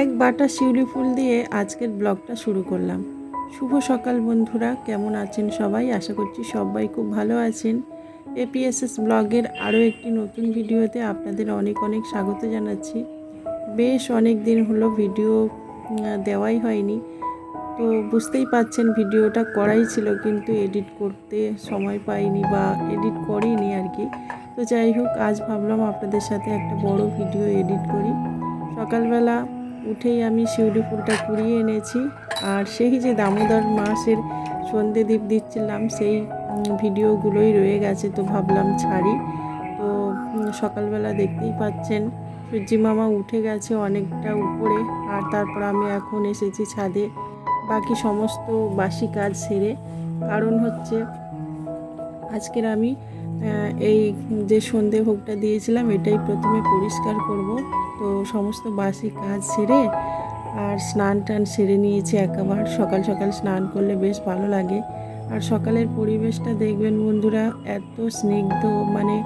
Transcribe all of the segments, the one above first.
এক বাটা শিউলি ফুল দিয়ে আজকের ব্লগটা শুরু করলাম। শুভ সকাল বন্ধুরা, কেমন আছেন সবাই? আশা করছি সবাই খুব ভালো আছেন। এপিএসএস ব্লগের আরও একটি নতুন ভিডিওতে আপনাদের অনেক অনেক স্বাগত জানাচ্ছি। বেশ অনেক দিন হলো ভিডিও দেওয়াই হয়নি। তো বুঝতেই পাচ্ছেন ভিডিওটা করাই ছিল, কিন্তু এডিট করতে সময় পাইনি বা এডিট করিনি আর কি। তো যাই হোক, আজ ভাবলাম আপনাদের সাথে একটা বড় ভিডিও এডিট করি। সকালবেলা উঠেই আমি শিউলি ফুলটা কুড়িয়ে এনেছি। আর সেই যে দামোদর মাসের সন্ধে দ্বীপ দিচ্ছিলাম, সেই ভিডিওগুলোই রয়ে গেছে তো ভাবলাম ছাড়ি। তো সকালবেলা দেখতেই পাচ্ছেন, সূর্যি মামা উঠে গেছে অনেকটা উপরে। আর তারপর আমি এখন এসেছি ছাদে। বাকি সমস্ত বাসি কাজ সেরে। কারণ হচ্ছে, আজকের আমি এই যে সন্ধে ভোগটা দিয়েছিলাম, এটাই প্রথমে পরিষ্কার করব। তো সমস্ত বাসি কাজ সেরে আর স্নান টান সেরে নিয়েছি একেবার। সকাল সকাল স্নান করলে বেশ ভালো লাগে। আর সকালের পরিবেশটা দেখবেন বন্ধুরা, এত স্নিগ্ধ মানে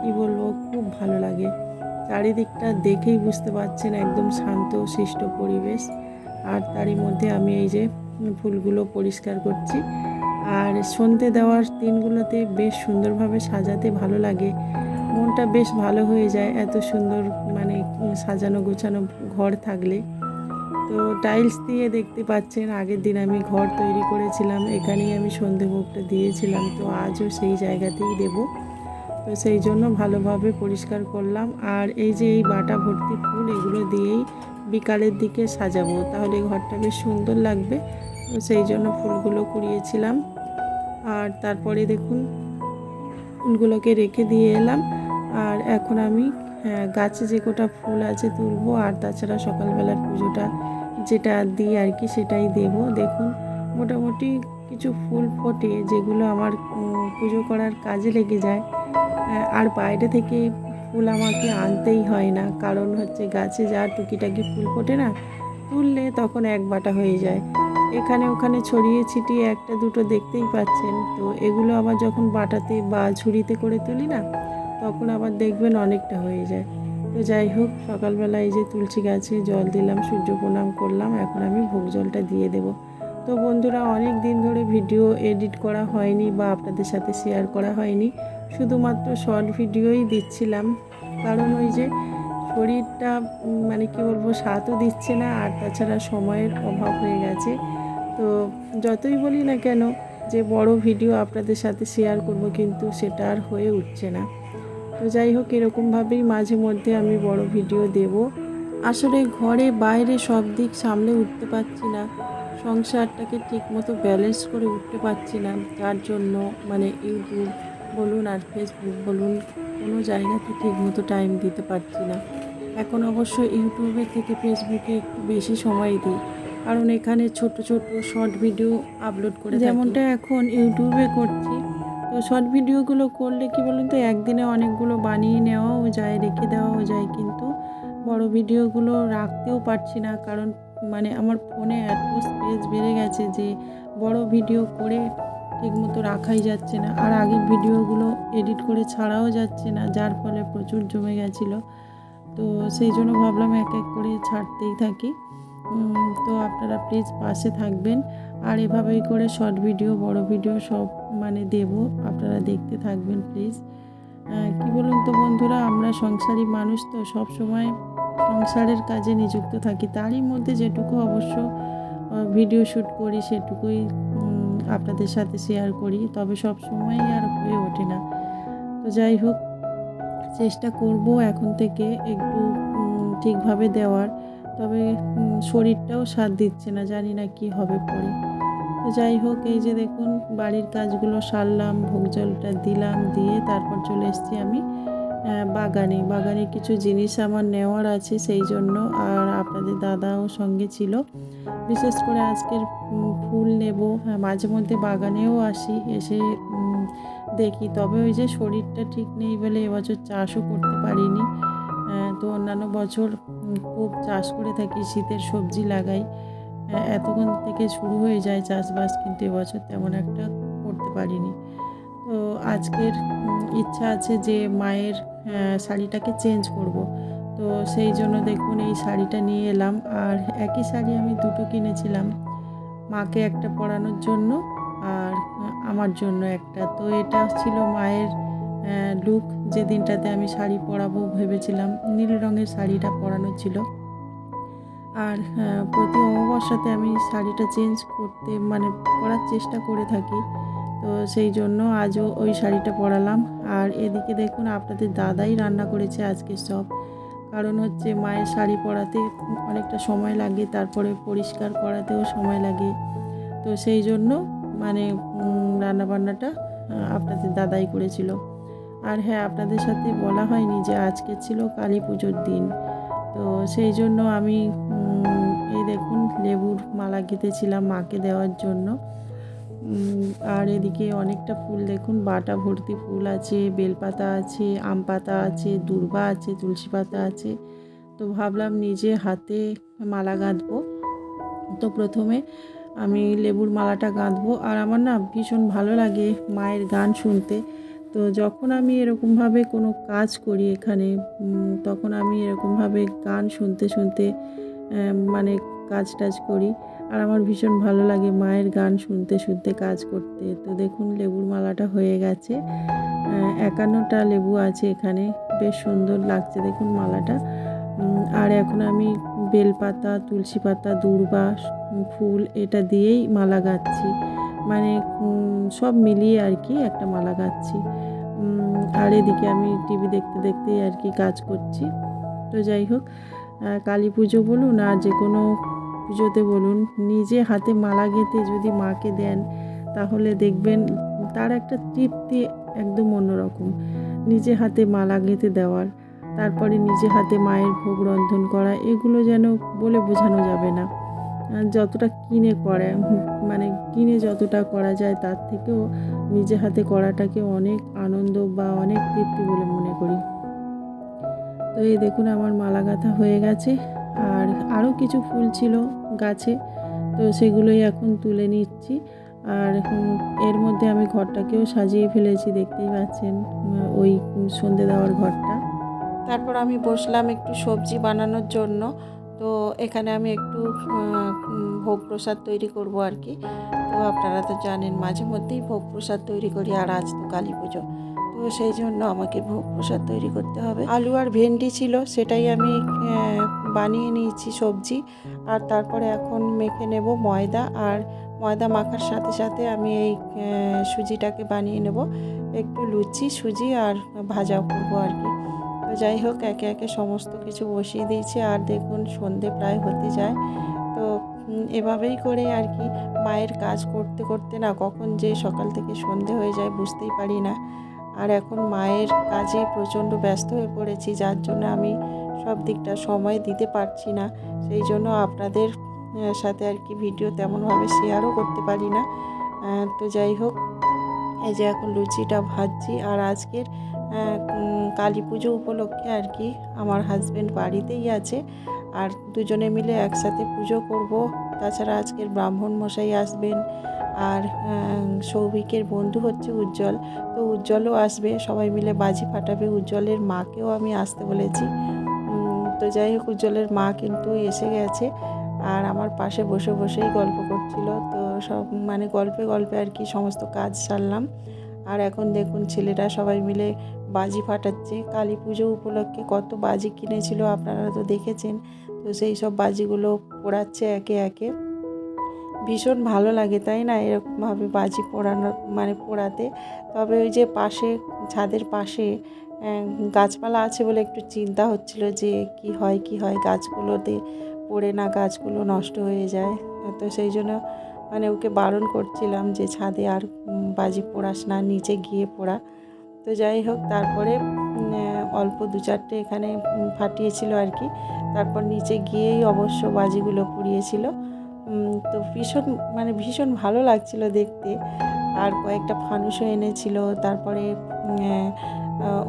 কি বলব, খুব ভালো লাগে। চারিদিকটা দেখেই বুঝতে পারছেন, একদম শান্ত শিষ্ট পরিবেশ। আর তারই মধ্যে আমি এই যে ফুলগুলো পরিষ্কার করছি। আর সন্ধে দেওয়ার দিনগুলোতে বেশ সুন্দরভাবে সাজাতে ভালো লাগে। মনটা বেশ ভালো হয়ে যায় এত সুন্দর মানে সাজানো গোছানো ঘর থাকলে। তো টাইলস দিয়ে দেখতে পাচ্ছেন, আগের দিন আমি ঘর তৈরি করেছিলাম, এখানেই আমি সন্ধে ভোগটা দিয়েছিলাম, তো আজও সেই জায়গাতেই দেব। তো সেই জন্য ভালোভাবে পরিষ্কার করলাম। আর এই যে এই বাটা ভর্তি ফুল, এগুলো দিয়েই বিকালের দিকে সাজাবো, তাহলে ঘরটা বেশ সুন্দর লাগবে। তো সেই জন্য ফুলগুলো কুড়িয়েছিলাম। আর তারপরে দেখুন, ফুলগুলোকে রেখে দিয়ে এলাম। আর এখন আমি গাছে যে কটা ফুল আছে তুলবো, আর তাছাড়া সকালবেলার পুজোটা যেটা দিই আর কি সেটাই দেব। দেখুন, মোটামুটি কিছু ফুল ফোটে যেগুলো আমার পুজো করার কাজে লেগে যায়। আর বাইরে থেকে ফুল আমাকে আনতেই হয় না। কারণ হচ্ছে গাছে যা টুকিটাকি ফুল ফোটে না, তুললে তখন এক বাটা হয়ে যায়। এখানে ওখানে ছড়িয়ে ছিটিয়ে একটা দুটো দেখতেই পাচ্ছেন। তো এগুলো আবার যখন বাটাতে বা ঝুড়িতে করে তুলি না, তখন আবার দেখবেন অনেকটা হয়ে যায়। তো যাই হোক, সকালবেলা এই যে তুলসী গাছে জল দিলাম, সূর্য প্রণাম করলাম, এখন আমি ভোগ জলটা দিয়ে দেব। তো বন্ধুরা, অনেক দিন ধরে ভিডিও এডিট করা হয়নি বা আপনাদের সাথে শেয়ার করা হয়নি, শুধুমাত্র শর্ট ভিডিওই দিচ্ছিলাম। কারণ ওই যে শরীরটা মানে কি বলব, স্বাদও দিচ্ছে না, আর তাছাড়া সময়ের অভাব হয়ে গেছে। তো যতই বলি না কেন, যে বড় ভিডিও আপনাদের সাথে শেয়ার করব কিন্তু সেটা আর হয়ে উঠছে না। তো যাই হোক, এরকমভাবেই মাঝে মধ্যে আমি বড় ভিডিও দেব। আসলে ঘরে বাইরে সব দিক সামলে উঠতে পারছি না। সংসারটাকে ঠিকমতো ব্যালেন্স করে উঠতে পারছি না। যার জন্য মানে ইউটিউব বলুন আর ফেসবুক বলুন, কোনো জায়গাতে ঠিকমতো টাইম দিতে পারছি না। এখন অবশ্য ইউটিউবের থেকে ফেসবুকে একটু বেশি সময় দিই। কারণ এখানে ছোট ছোট শর্ট ভিডিও আপলোড করে যেমনটা এখন ইউটিউবে করছি। তো শর্ট ভিডিওগুলো করলে কি বলুন তো, একদিনে অনেকগুলো বানিয়ে নেওয়াও যায়, রেখে দেওয়াও যায়, কিন্তু বড় ভিডিওগুলো রাখতেও পারছি না। কারণ মানে আমার ফোনে এত স্পেস বেড়ে গেছে যে বড় ভিডিও করে ঠিকমতো রাখাই যাচ্ছে না। আর আগের ভিডিওগুলো এডিট করে ছাড়াও যাচ্ছে না, যার ফলে প্রচুর জমে গেছিল। তো সেই জন্য ভাবলাম এক এক করে ছাড়তেই থাকি। তো আপনারা প্লিজ পাশে থাকবেন। আর এভাবেই করে শর্ট ভিডিও বড় ভিডিও সব মানে দেব। আপনারা দেখতে থাকবেন প্লিজ কি বলুন তো বন্ধুরা, আমরা সংসারী মানুষ তো, সব সময় সংসারের কাজে নিযুক্ত থাকি। তারই মধ্যে যেটুকু অবশ্য ভিডিও শ্যুট করি, সেটুকুই আপনাদের সাথে শেয়ার করি। তবে সব সময়ই আর হয়ে ওঠে না। তো যাই হোক, চেষ্টা করব এখন থেকে একটু ঠিকভাবে দেওয়ার। তবে শরীরটাও সাথ দিচ্ছে না, জানি না কি হবে পরে। তো যাই হোক, এই যে দেখুন, বাড়ির কাজগুলো সারলাম ভোগ জলটা দিলাম, দিয়ে তারপর চলে এসেছি আমি বাগানে। বাগানে কিছু জিনিস আমার নেওয়ার আছে সেই জন্য, আর আপনাদের দাদাও সঙ্গে ছিল। বিশেষ করে আজকের ফুল নেব। হ্যাঁ মাঝে মধ্যে বাগানেও আসি, এসে দেখি। তবে ওই যে শরীরটা ঠিক নেই বলে এবছর চাষও করতে পারিনি। তো অন্যান্য বছর খুব চাষ করে থাকি, শীতের সবজি লাগাই। এতক্ষণ থেকে শুরু হয়ে যায় চাষবাস, কিন্তু এবছর তেমন একটা করতে পারিনি। তো আজকের ইচ্ছা আছে যে মায়ের শাড়িটাকে চেঞ্জ করব। তো সেই জন্য দেখুন এই শাড়িটা নিয়ে এলাম। আর একই শাড়ি আমি দুটো কিনেছিলাম, মাকে একটা পরানোর জন্য আর আমার জন্য একটা। তো এটা ছিল মায়ের লুক যে দিনটাতে আমি শাড়ি পরাবো ভেবেছিলাম, নীল রঙের শাড়িটা পরানো ছিল। আর প্রতি অমাবস্যাতে আমি শাড়িটা চেঞ্জ করতে মানে পরার চেষ্টা করে থাকি। তো সেই জন্য আজও ওই শাড়িটা পরালাম। আর এদিকে দেখুন, আপনাদের দাদাই রান্না করেছে আজকে সব। কারণ হচ্ছে মায়ের শাড়ি পরাতে অনেকটা সময় লাগে, তারপরে পরিষ্কার করাতেও সময় লাগে। তো সেই জন্য মানে রান্নাবান্নাটা আপনাদের দাদাই করেছিল। আর হ্যাঁ আপনাদের সাথে বলা হয়নি যে আজকে ছিল কালী পুজোর দিন। তো সেই জন্য আমি এই দেখুন, লেবুর মালা গেঁথেছিলাম মাকে দেওয়ার জন্য। আর এদিকে অনেকটা ফুল দেখুন, বাটা ভর্তি ফুল আছে, বেলপাতা আছে, আম পাতা আছে, দুর্বা আছে, তুলসী পাতা আছে। তো ভাবলাম নিজে হাতে মালা গাঁথবো। তো প্রথমে আমি লেবুর মালাটা গাঁথবো। আর আমার না ভীষণ ভালো লাগে মায়ের গান শুনতে। তো যখন আমি এরকমভাবে কোনো কাজ করি এখানে তখন আমি এরকমভাবে গান শুনতে শুনতে মানে কাজ টাজ করি। আর আমার ভীষণ ভালো লাগে মায়ের গান শুনতে শুনতে কাজ করতে। তো দেখুন লেবুর মালাটা হয়ে গেছে। একান্নটা লেবু আছে এখানে। বেশ সুন্দর লাগছে দেখুন মালাটা। আর এখন আমি বেলপাতা, তুলসী পাতা, দূর্বা, ফুল এটা দিয়েই মালা গাচ্ছি। মানে সব মিলিয়ে আর কি একটা মালা গাচ্ছি। আর এদিকে আমি টিভি দেখতে দেখতেই আর কি কাজ করছি। তো যাই হোক কালী পুজো বলুন আর যে কোনো পুজোতে বলুন, নিজে হাতে মালা গেঁথে যদি মাকে দেন, তাহলে দেখবেন তার একটা তৃপ্তি একদম অন্যরকম। নিজে হাতে মালা গেঁথে দেওয়ার, তারপরে নিজে হাতে মায়ের ভোগ রন্ধন করা, এগুলো যেন বলে বোঝানো যাবে না। যতটা কিনে করে মানে কিনে যতটা করা যায় তার থেকেও নিজে হাতে করাটাকে অনেক আনন্দ বা অনেক তৃপ্তি বলে মনে করি। তো এই দেখুন আমার মালা গাঁথা হয়ে গেছে। আর আরও কিছু ফুল ছিল গাছে, তো সেগুলোই এখন তুলে নিচ্ছি। আর এর মধ্যে আমি ঘরটাকেও সাজিয়ে ফেলেছি, দেখতেই পাচ্ছেন, ওই সন্ধে দেওয়ার ঘরটা। তারপর আমি বসলাম একটু সবজি বানানোর জন্য। তো এখানে আমি একটু ভোগ প্রসাদ তৈরি করব আর কি। তো আপনারা তো জানেন, মাঝে মধ্যেই ভোগ প্রসাদ তৈরি করি আর আজ তো কালী পুজো। তো সেই জন্য আমাকে ভোগ প্রসাদ তৈরি করতে হবে। আলু আর ভেন্ডি ছিল, সেটাই আমি বানিয়ে নিয়েছি সবজি। আর তারপরে এখন মেখে নেব ময়দা, আর ময়দা মাখার সাথে সাথে আমি এই সুজিটাকে বানিয়ে নেব। একটু লুচি, সুজি আর ভাজাও করব আর কি। তো যাই হোক, একে একে সমস্ত কিছু বসিয়ে দিয়েছি আর দেখুন সন্ধে প্রায় হতে যায়। তো এভাবেই করে আর কি মায়ের কাজ করতে করতে না কখন যে সকাল থেকে সন্ধে হয়ে যায় বুঝতেই পারি না। আর এখন মায়ের কাজে প্রচণ্ড ব্যস্ত হয়ে পড়েছি, যার জন্য আমি সব দিকটা সময় দিতে পারছি না। সেই জন্য আপনাদের সাথে আর কি ভিডিও তেমনভাবে শেয়ারও করতে পারি না। তো যাই হোক, এই যে এখন লুচিটা ভাজছি আর আজকের কালী পুজো উপলক্ষে আর কি আমার হাজব্যান্ড বাড়িতেই আছে। আর দুজনে মিলে একসাথে পুজো করব। তাছাড়া আজকের ব্রাহ্মণ মশাই আসবেন। আর সৌভিকের বন্ধু হচ্ছে উজ্জ্বল। তো উজ্জ্বলও আসবে। সবাই মিলে বাজি ফাটাবে। উজ্জ্বলের মাকেও আমি আসতে বলেছি। তো যাই হোক, উজ্জ্বলের মা কিন্তু এসে গেছে। আর আমার পাশে বসে বসেই গল্প করছিল। তো সব মানে গল্পে গল্পে আর কি সমস্ত কাজ সারলাম। আর এখন দেখুন, ছেলেরা সবাই মিলে বাজি ফাটাচ্ছে। কালী পুজো উপলক্ষে কত বাজি কিনেছিল আপনারা তো দেখেছেন। তো সেই সব বাজিগুলো পোড়াচ্ছে একে একে। ভীষণ ভালো লাগে, তাই না? এরকমভাবে বাজি পোড়ানো মানে পোড়াতে। তবে ওই যে পাশে, ছাদের পাশে গাছপালা আছে বলে একটু চিন্তা হচ্ছিল যে কি হয় কি হয়? গাছগুলোতে পড়ে না, গাছগুলো নষ্ট হয়ে যায়। তো সেই জন্য মানে ওকে বারণ করছিলাম যে ছাদে আর বাজি পোড়াস না, নিচে গিয়ে পোড়া। তো যাই হোক, তারপরে অল্প দু চারটে এখানে ফাটিয়েছিল আর কি। তারপর নিচে গিয়েই অবশ্য বাজিগুলো পুড়িয়েছিল। তো ভীষণ মানে ভীষণ ভালো লাগছিল দেখতে। আর কয়েকটা ফানুসও এনেছিল, তারপরে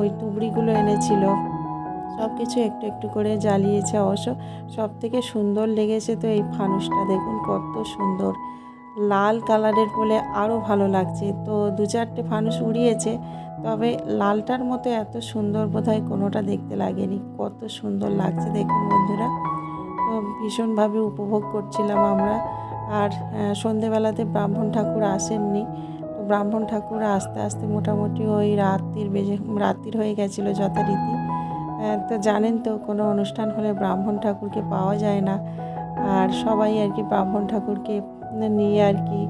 ওই তুবড়িগুলো এনেছিল। সব কিছু একটু একটু করে জ্বালিয়েছে অবশ্য। সব থেকে সুন্দর লেগেছে তো এই ফানুসটা, দেখুন কত সুন্দর। লাল কালারের বলে আরও ভালো লাগছে। তো দু চারটে ফানুস উড়িয়েছে তবে লালটার মতো এত সুন্দর বোধহয় কোনোটা দেখতে লাগেনি। কত সুন্দর লাগছে দেখুন বন্ধুরা। তো ভীষণভাবে উপভোগ করছিলাম আমরা। আর সন্ধেবেলাতে ব্রাহ্মণ ঠাকুর আসেননি। তো ব্রাহ্মণ ঠাকুর আস্তে আস্তে মোটামুটি ওই রাত্রির বেজে, রাত্রির হয়ে গেছিল যথারীতি। তো জানেন তো কোনো অনুষ্ঠান হলে ব্রাহ্মণ ঠাকুরকে পাওয়া যায় না। আর সবাই আর কি ব্রাহ্মণ ঠাকুরকে নিয়ে আর কি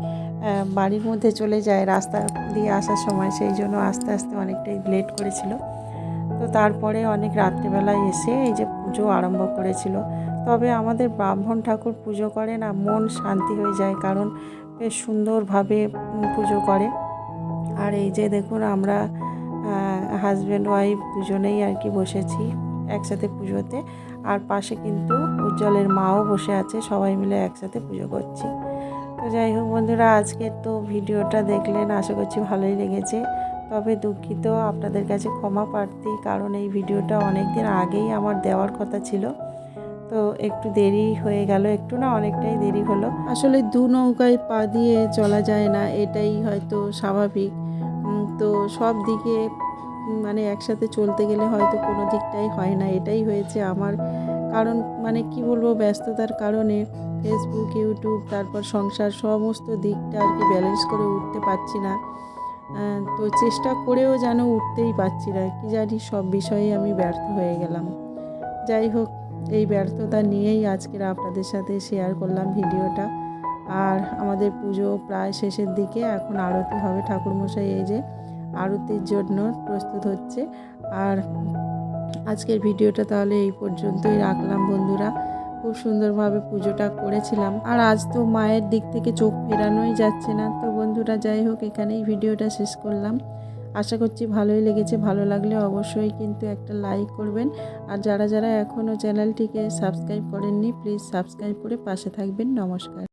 বাড়ির মধ্যে চলে যায় রাস্তা দিয়ে আসার সময়, সেই জন্য আস্তে আস্তে অনেকটাই লেট করেছিল। তো তারপরে অনেক রাত্রেবেলায় এসে এই যে পুজো আরম্ভ করেছিল। তবে আমাদের ব্রাহ্মণ ঠাকুর পুজো করে না, মন শান্তি হয়ে যায় কারণ বেশ সুন্দরভাবে পুজো করে। আর এই যে দেখুন আমরা হাজব্যান্ড ওয়াইফ দুজনেই আর কি বসেছি একসাথে পুজোতে। আর পাশে কিন্তু উজ্জ্বলের মাও বসে আছে, সবাই মিলে একসাথে পুজো করছি। যাই হোক বন্ধুরা, আজকের তো ভিডিওটা দেখলেন, আশা করছি ভালোই লেগেছে। তবে দুঃখিত আপনাদের কাছে ক্ষমা প্রার্থী, কারণ এই ভিডিওটা অনেক দিন আগেই আমার দেওয়ার কথা ছিল। তো একটু দেরি হয়ে গেল, একটু না অনেকটাই দেরি হলো। আসলে দু নৌকায় পা দিয়ে চলা যায় না, এটাই হয়তো স্বাভাবিক। তো সব দিকে মানে একসাথে চলতে গেলে হয়তো কোনো দিকটাই হয় না, এটাই হয়েছে আমার কারণ মানে কি বলব, ব্যস্ততার কারণে ফেসবুক ইউটিউব তারপর সংসার সমস্ত দিকটা আর কি ব্যালেন্স করে উঠতে পারছি না। তো চেষ্টা করেও যেন উঠতেই পারছি না, কি জানি সব বিষয়ে আমি ব্যর্থ হয়ে গেলাম। যাই হোক, এই ব্যর্থতা নিয়েই আজকের আপনাদের সাথে শেয়ার করলাম ভিডিওটা। আর আমাদের পুজো প্রায় শেষের দিকে, এখন আরতি হবে ঠাকুরমশাই, এই যে আরতির জন্য প্রস্তুত হচ্ছে। আর আজকের ভিডিওটা তাহলে এই পর্যন্তই রাখলাম বন্ধুরা। খুব সুন্দরভাবে পুজোটা করেছিলাম। আর আজ তো মায়ের দিক থেকে চোখ ফেরানোই যাচ্ছে না। তো বন্ধুরা, যাই হোক, এখানেই ভিডিওটা শেষ করলাম। আশা করছি ভালোই লেগেছে। ভালো লাগলে অবশ্যই কিন্তু একটা লাইক করবেন। আর যারা যারা এখনও চ্যানেলটিকে সাবস্ক্রাইব করেননি প্লিজ সাবস্ক্রাইব করে পাশে থাকবেন। নমস্কার।